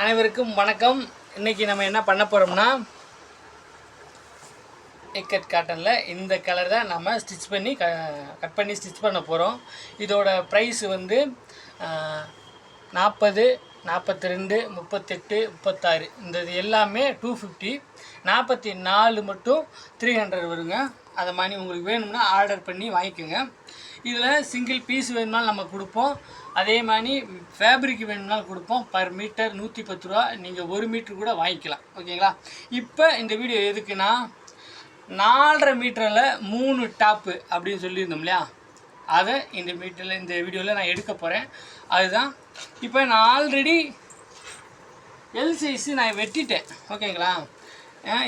அனைவருக்கும் வணக்கம். இன்றைக்கி நம்ம என்ன பண்ண போகிறோம்னா இக்கட் காட்டனில் இந்த கலர் தான் நம்ம ஸ்டிச் பண்ணி க கட் பண்ணி ஸ்டிச் பண்ண போகிறோம் இதோட ப்ரைஸ் வந்து நாற்பது நாற்பத்தி ரெண்டு முப்பத்தெட்டு முப்பத்தாறு. இந்த இது எல்லாமே டூ ஃபிஃப்டி நாற்பத்தி நாலு மட்டும் த்ரீ ஹண்ட்ரட் வருங்க. அதை மாதிரி உங்களுக்கு வேணும்னா ஆர்டர் பண்ணி வாங்கிக்கோங்க. இதில் சிங்கிள் பீஸ் வேணும்னாலும் நம்ம கொடுப்போம். அதே மாதிரி ஃபேப்ரிக் வேணும்னாலும் கொடுப்போம். பர் மீட்டர் நூற்றி பத்து ரூபா. நீங்கள் ஒரு மீட்ரு கூட வாங்கிக்கலாம். ஓகேங்களா இப்போ இந்த வீடியோ எதுக்குன்னா நாலரை மீட்டரில் மூணு டாப்பு அப்படின்னு சொல்லியிருந்தோம் இல்லையா? அதை இந்த மீட்டரில் இந்த வீடியோவில் நான் எடுக்க போகிறேன் அதுதான். இப்போ நான் ஆல்ரெடி எல் சைஸு நான் வெட்டிட்டேன். ஓகேங்களா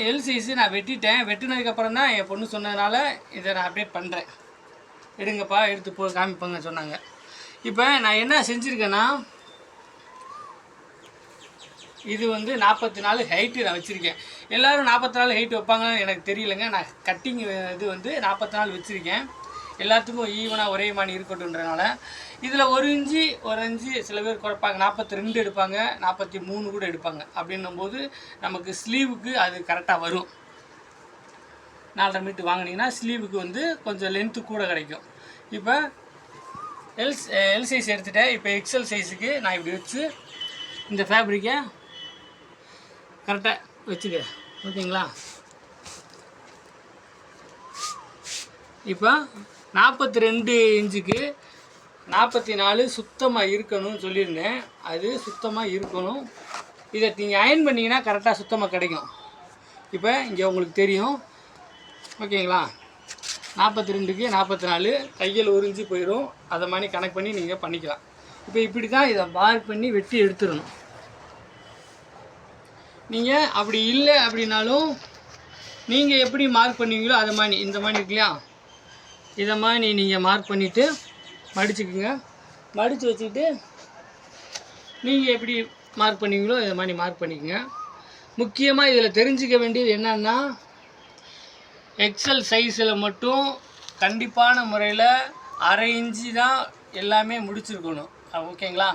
எல் சைஸு நான் வெட்டிட்டேன். வெட்டினதுக்கப்புறம் தான் என் பொண்ணு சொன்னதுனால இதை நான் அப்டேட் பண்ணுறேன் எடுங்கப்பா எடுத்து போ காமிப்பாங்க சொன்னாங்க. இப்போ நான் என்ன செஞ்சுருக்கேன்னா இது வந்து நாற்பத்தி நாலு ஹைட்டு நான் வச்சுருக்கேன். எல்லோரும் நாற்பத்தி நாலு ஹைட் வைப்பாங்கன்னு எனக்கு தெரியலங்க. நான் கட்டிங் இது வந்து நாற்பத்தி நாலு வச்சுருக்கேன். எல்லாத்துக்கும் ஈவனாக ஒரே மாதிரி இருக்கட்டும்ன்றனால. இதில் ஒரு இஞ்சி ஒரு இஞ்சி சில பேர் குறைப்பாங்க. நாற்பத்தி ரெண்டு எடுப்பாங்க நாற்பத்தி மூணு கூட எடுப்பாங்க. அப்படின்னும் போது நமக்கு ஸ்லீவுக்கு அது கரெக்டாக வரும். நாலரை மீட்டர் வாங்கினீங்கன்னா ஸ்லீவுக்கு வந்து கொஞ்சம் லென்த்து கூட கிடைக்கும். இப்போ எல் எல் சைஸ் எடுத்துட்டேன். இப்போ எக்ஸல் சைஸுக்கு நான் இப்படி வச்சு இந்த ஃபேப்ரிக்கை கரெக்டாக வச்சுக்க. ஓகேங்களா? இப்போ நாற்பத்தி ரெண்டு இன்ச்சுக்கு நாற்பத்தி நாலு சுத்தமாக இருக்கணும்னு சொல்லியிருந்தேன். அது சுத்தமாக இருக்கணும். இதை நீங்கள் அயன் பண்ணிங்கன்னா கரெக்டாக சுத்தமாக கிடைக்கும். இப்போ இங்கே உங்களுக்கு தெரியும். ஓகேங்களா? நாற்பத்தி ரெண்டுக்கு நாற்பத்தி நாலு தையல் ஒரு இன்ச்சு போயிடும். அதை மாதிரி கணக்கு பண்ணி நீங்கள் பண்ணிக்கலாம். இப்போ இப்படி தான் இதை மார்க் பண்ணி வெட்டி எடுத்துடணும். நீங்கள் அப்படி இல்லை அப்படின்னாலும் நீங்கள் எப்படி மார்க் பண்ணுவீங்களோ அதை மாதிரி இந்த மாதிரி இருக்கு இல்லையா இதை மாதிரி நீங்கள் மார்க் பண்ணிவிட்டு மடிச்சுக்குங்க. மடித்து வச்சுக்கிட்டு நீங்கள் எப்படி மார்க் பண்ணுவீங்களோ இதை மாதிரி மார்க் பண்ணிக்கோங்க. முக்கியமாக இதில் தெரிஞ்சுக்க வேண்டியது என்னன்னா எக்ஸல் சைஸில் மட்டும் கண்டிப்பான முறையில் அரை இன்ச்சு தான் எல்லாமே முடிச்சிருக்கணும். ஓகேங்களா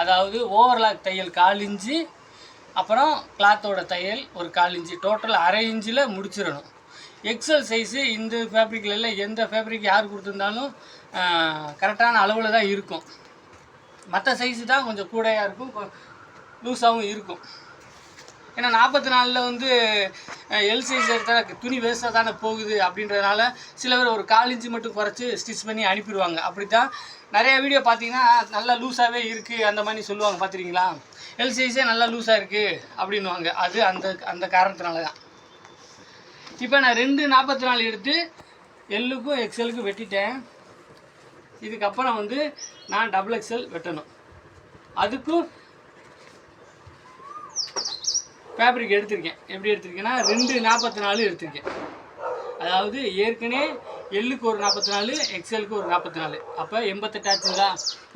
அதாவது ஓவர்லாக் தையல் கால் இன்ச்சு அப்புறம் கிளாத்தோட தையல் ஒரு கால் இன்ச்சு. டோட்டல் அரை இன்ச்சில் முடிச்சிடணும். எக்ஸல் சைஸு இந்த ஃபேப்ரிக்கில் இல்லை எந்த ஃபேப்ரிக் யார் கொடுத்துருந்தாலும் கரெக்டான அளவில் தான் இருக்கும். மற்ற சைஸு தான் கொஞ்சம் கூடையாக இருக்கும் லூஸாகவும் இருக்கும். ஏன்னா நாற்பத்தி நாலில் வந்து எல்சைஸ் எடுத்தால் துணி வேஸ்ட்டாக தானே போகுது அப்படின்றதுனால சில பேர் ஒரு கால் இன்ச்சு மட்டும் குறைச்சி ஸ்டிச் பண்ணி அனுப்பிடுவாங்க. அப்படி தான் நிறைய வீடியோ பார்த்தீங்கன்னா நல்லா லூஸாகவே இருக்குது அந்த மாதிரி சொல்லுவாங்க பார்த்துருக்கீங்களா? எல் சைஸே நல்லா லூஸாக இருக்குது அப்படின்னுவாங்க. அது அந்த அந்த காரணத்தினால தான் இப்போ நான் ரெண்டு நாற்பத்தி நாலு எடுத்து எல்லுக்கும் எக்ஸலுக்கும் வெட்டிட்டேன். இதுக்கப்புறம் வந்து நான் டபுள் எக்ஸல் வெட்டணும். அதுக்கும் ஃபேப்ரிக் எடுத்திருக்கேன். எப்படி எடுத்திருக்கேன்னா ரெண்டு நாற்பத்தி நாலு எடுத்திருக்கேன். அதாவது ஏற்கனவே எல்லுக்கு ஒரு நாற்பத்தி நாலு எக்ஸலுக்கு ஒரு நாற்பத்தி நாலு அப்போ எண்பத்தெட்டு ஆச்சுங்களா?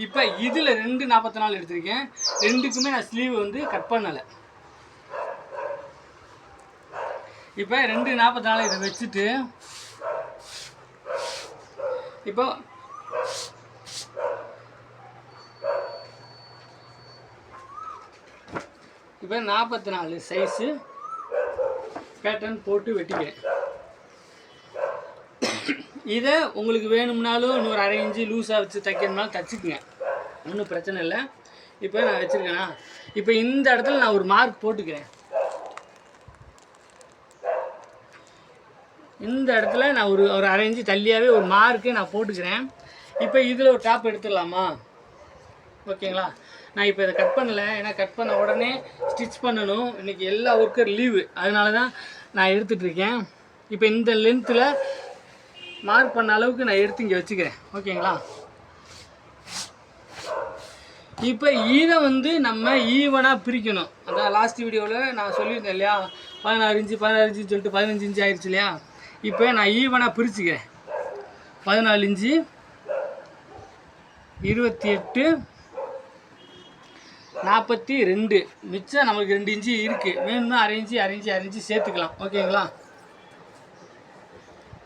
இப்போ இதில் ரெண்டு நாற்பத்தி நாலு எடுத்திருக்கேன். ரெண்டுக்குமே நான் ஸ்லீவ் வந்து கட் பண்ணலை. இப்போ ரெண்டு நாற்பத்தி நாலு இதை வச்சுட்டு இப்போ இப்போ நாற்பத்தி நாலு சைஸு பேட்டர்ன் போட்டு வெட்டிக்கிறேன். இதை உங்களுக்கு வேணும்னாலும் இன்னொரு அரை இன்ச்சு லூஸாக வச்சு தைக்கணும்னாலும் தைச்சிக்குங்க. ஒன்றும் பிரச்சனை இல்லை. இப்போ நான் வச்சுருக்கேனா? இப்போ இந்த இடத்துல நான் ஒரு மார்க் போட்டுக்கிறேன். இந்த இடத்துல நான் ஒரு ஒரு அரை இன்ச்சு தள்ளியாகவே ஒரு மார்க்கு நான் போட்டுக்கிறேன். இப்போ இதில் ஒரு டாப் எடுத்துடலாமா? ஓகேங்களா? நான் இப்போ இதை கட் பண்ணலை. ஏன்னா கட் பண்ண உடனே ஸ்டிச் பண்ணணும். இன்றைக்கி எல்லா ஒர்க்கர் லீவு அதனால தான் நான் எடுத்துட்ருக்கேன் இப்போ இந்த லென்த்தில் மார்க் பண்ண அளவுக்கு நான் எடுத்து இங்கே வச்சுக்கிறேன். ஓகேங்களா? இப்போ இதை வந்து நம்ம ஈவனாக பிரிக்கணும். அதான் லாஸ்ட் வீடியோவில் நான் சொல்லியிருந்தேன் இல்லையா? பதினாறு இன்ச்சு பதினாறு இன்ச்சுன்னு சொல்லிட்டு பதினஞ்சு இன்ச்சு ஆயிடுச்சு இல்லையா? இப்போ நான் ஈவனாக பிரிச்சுக்கிறேன். பதினாலு இன்ச்சு இருபத்தி எட்டு நாற்பத்தி ரெண்டு. மிச்சம் நமக்கு ரெண்டு இன்ச்சு இருக்குது வேணும்னா அரை இன்ச்சு அரை இன்ச்சு அரை இன்ச்சு சேர்த்துக்கலாம். ஓகேங்களா?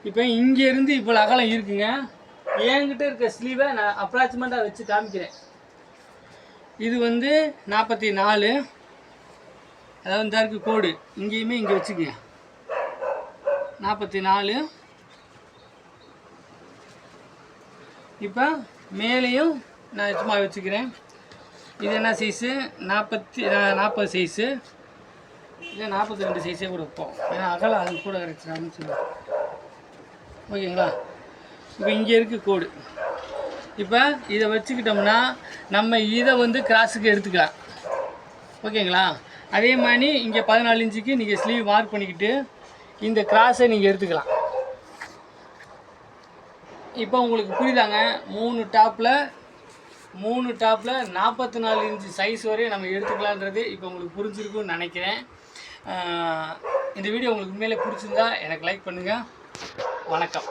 இப்போ இங்கேருந்து இவ்வளோ அகலம் இருக்குங்க. என்கிட்ட இருக்க ஸ்லீவை நான் அப்ராக்சிமேட்டாக வச்சு காமிக்கிறேன். இது வந்து நாற்பத்தி நாலு. அதாவது இந்த இருக்குது கோடு. இங்கேயுமே இங்கே வச்சுக்கங்க. நாற்பத்தி நாலு. இப்போ மேலேயும் நான் சும்மா வச்சுக்கிறேன். இது என்ன சைஸு நாற்பத்தி நாற்பது சைஸு இல்லை நாற்பத்தி ரெண்டு சைஸே கூட வைப்போம் ஏன்னா அகலம் அது கூட கிடைச்சிடான்னு சொல்லுவோம் ஓகேங்களா? இப்போ இங்கே இருக்குது கோடு. இப்போ இதை வச்சுக்கிட்டோம்னா நம்ம இதை வந்து கிராஸுக்கு எடுத்துக்கலாம். ஓகேங்களா? அதே மாதிரி இங்கே பதினாலு இன்ச்சுக்கு நீங்கள் ஸ்லீவ் மார்க் பண்ணிக்கிட்டு இந்த கிராஸை நீங்கள் எடுத்துக்கலாம். இப்போ உங்களுக்கு புரியுதாங்க? மூணு டாப்பில் மூணு டாப்பில் நாற்பத்தி நாலு இன்ச்சு சைஸ் வரையும் நம்ம எடுத்துக்கலான்றது இப்போ உங்களுக்கு புரிஞ்சிருக்கும்னு நினைக்கிறேன். இந்த வீடியோ உங்களுக்கு உண்மையிலே பிடிச்சிருந்தா எனக்கு லைக் பண்ணுங்கள் வணக்கம்.